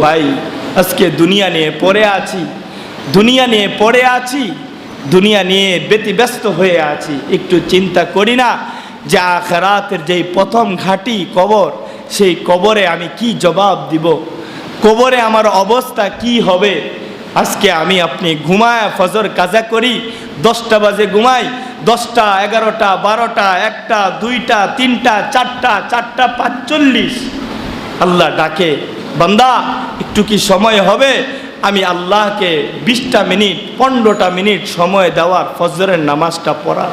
ভাই, আজকে দুনিয়া নিয়ে পড়ে আছি, দুনিয়া নিয়ে পড়ে আছি, দুনিয়া নিয়ে ব্যতিব্যস্ত হয়ে আছি। একটু চিন্তা করি না যে আখরাতের যেই প্রথম ঘাটি কবর, সেই কবরে আমি কি জবাব দিব? কবরে আমার অবস্থা কি হবে? আজকে আমি আপনি ঘুমায় ফজর কাজা করি, দশটা বাজে ঘুমাই, দশটা, এগারোটা, বারোটা, একটা, দুইটা, তিনটা, চারটা চারটা, পাঁচচল্লিশ। আল্লাহ ডাকে বান্দা, একটু কি সময় হবে? আমি আল্লাহকে বিশটা মিনিট, পনেরোটা মিনিট সময় দেওয়ার ফজরের নামাজটা পড়া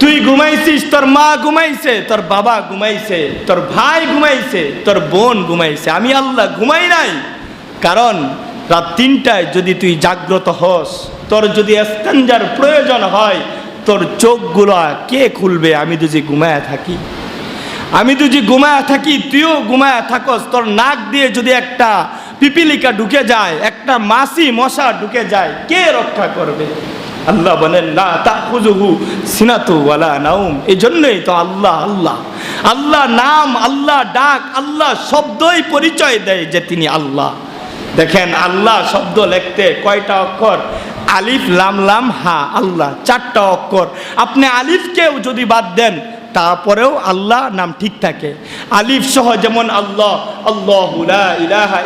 তুই ঘুমাইছিস, তোর মা ঘুমাইছে, তোর বাবা ঘুমাইছে, তোর ভাই ঘুমাইছে, তোর বোন ঘুমাইছে। আমি আল্লাহ ঘুমাই নাই। কারণ রাত তিনটায় যদি তুই জাগ্রত হস, তোর যদি এস্তেঞ্জার প্রয়োজন হয়, তোর চোখগুলো কে খুলবে? আমি যদি ঘুমায় থাকি। আমি যদি ঘুমায় থাকি, তুইও ঘুমায় থাকস। তোর নাক দিয়ে যদি একটা পিপিলিকা ঢুকে যায়, একটা মাসি মশা ঢুকে যায়, কে রক্ষা করবে? আল্লাহ বলেন না তা খুজুহু সিনাতু ওয়ালা নাউম এই জন্যই তো আল্লাহ আল্লাহ। আল্লাহ নাম, আল্লাহ ডাক, আল্লাহ শব্দই পরিচয় দেয় যে তিনি আল্লাহ। দেখেন, আল্লাহ শব্দ লিখতে কয়টা অক্ষর? আলিফ, লাম লাম, হা, আল্লাহ, চারটা অক্ষর। আপনি আলিফকেও যদি বাদ দেন তারপরেও আল্লাহ নাম ঠিক থাকে। আলিফ সহ যেমন আল্লাহ আল্লাহ ইলাহা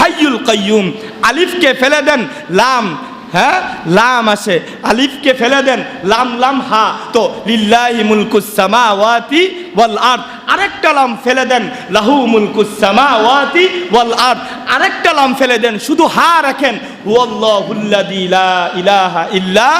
হাইয়ুল কাইয়ুম। আলিফকে ফেলে দেন, লাম হ্যাঁ লাম আসে। আলিফকে ফেলে দেন, লাম লাম, হা। তো লিল্লাহি মুলকুস সামাওয়াতি ওয়াল আরদ। আরেকটা লাম ফেলে দেন, লাহু মুলকুস সামাওয়াতি ওয়াল আরদ। আরেকটা লাম ফেলে দেন, শুধু হা রাখেন। হুয়াল্লাহুল্লাযী লা ইলাহা ইল্লা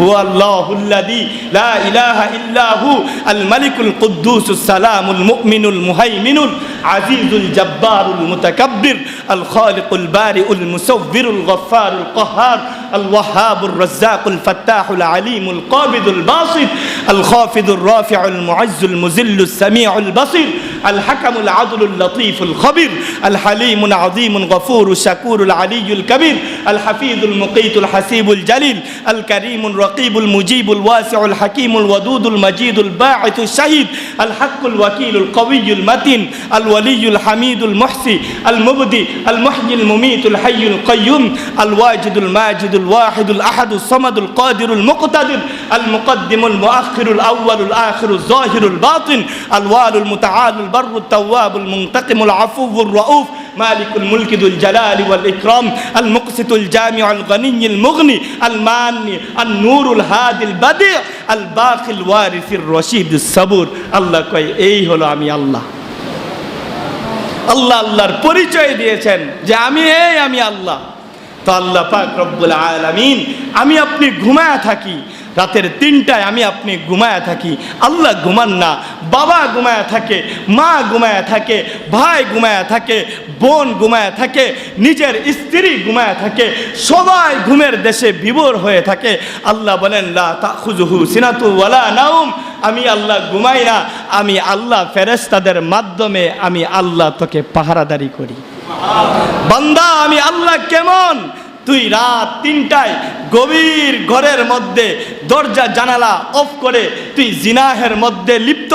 هو الله الذي لا إله إلا هو الملك القدوس السلام المؤمن المهيمن العزيز الجبار المتكبر الخالق البارئ المصور الغفار القهار الوهاب الرزاق الفتاح العليم القابض الباسط الخافض الرافع المعز المذل السميع البصير الحكم العدل اللطيف الخبير الحليم العظيم الغفور الشكور العلي الكبير الحفيظ المقيت الحسيب الجليل الكريم الرقيب المجيب الواسع الحكيم الودود المجيد الباعث الشهيد الحق الوكيل القوي المتين الولي الحميد المحصي المبدي المحيي المميت الحي القيوم الواجد الماجد الواحد الأحد الصمد القادر المقتدر المقدم المؤخر الأول الآخر الظاهر الباطن الوال المتعال البر التواب المنتقم العفو الرؤوف مالك الملك ذو الجلال والإكرام المقسط الجامع الغني المغني الماني النور الهادي البديع الباقي الوارث الرشيد الصبور الله কয় এই হলো আমি আল্লাহ আল্লাহ আল্লাহর পরিচয় দিয়েছেন যে আমি এই আমি আল্লাহ তো আল্লাহ পাক রব্বুল আলামিন, আমি আপনি ঘুমায়া থাকি। রাতের তিনটায় আমি আপনি ঘুমায়া থাকি। আল্লাহ ঘুমান না, বাবা ঘুমায়া থাকে, মা ঘুমায়া থাকে, ভাই ঘুমায়া থাকে, বোন ঘুমায়া থাকে, নিজের স্ত্রী ঘুমায়া থাকে, সবাই ঘুমের দেশে বিভোর হয়ে থাকে। আল্লাহ বলেন, লা সিনাতু ওয়ালা নাউম আমি আল্লাহ ঘুমাই না, আমি আল্লাহ ফেরেশতাদের মাধ্যমে আমি আল্লাহ তোকে পাহারাদারি করি। বান্দা, আমি আল্লাহ কেমন? তুই রাত তিনটায় গভীর ঘরের মধ্যে দরজা, জানালা অফ করে তুই জিনাহের মধ্যে লিপ্ত।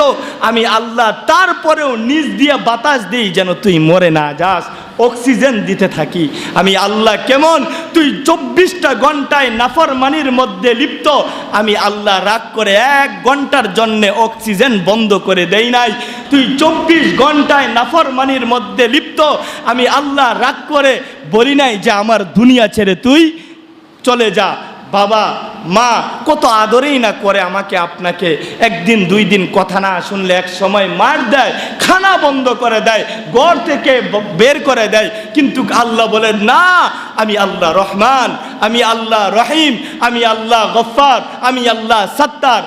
আমি আল্লাহ তারপরেও নিজ দিয়ে বাতাস দিই যেন তুই মরে না যাস। অক্সিজেন দিতে থাকি। আমি আল্লাহ কেমন? তুই চব্বিশটা ঘন্টায় নাফরমানির মধ্যে লিপ্ত। আমি আল্লাহ রাগ করে এক ঘণ্টার জন্যে অক্সিজেন বন্ধ করে দেই নাই। তুই চব্বিশ ঘন্টায় নাফরমানির মধ্যে লিপ্ত। আমি আল্লাহ রাগ করে বলি নাই যে আমার দুনিয়া ছেড়ে তুই চলে যা। বাবা, মা, কত আদরেই না করে আমাকে আপনাকে। একদিন, দুই দিন কথা না শুনলে এক সময় মার দেয়, খানা বন্ধ করে দেয় গড় থেকে বের করে দেয়। কিন্তু আল্লাহ বলে, না, আমি আল্লাহ রহমান, আমি আল্লাহ রহিম, আমি আল্লাহ গফার আমি আল্লাহ সত্তার।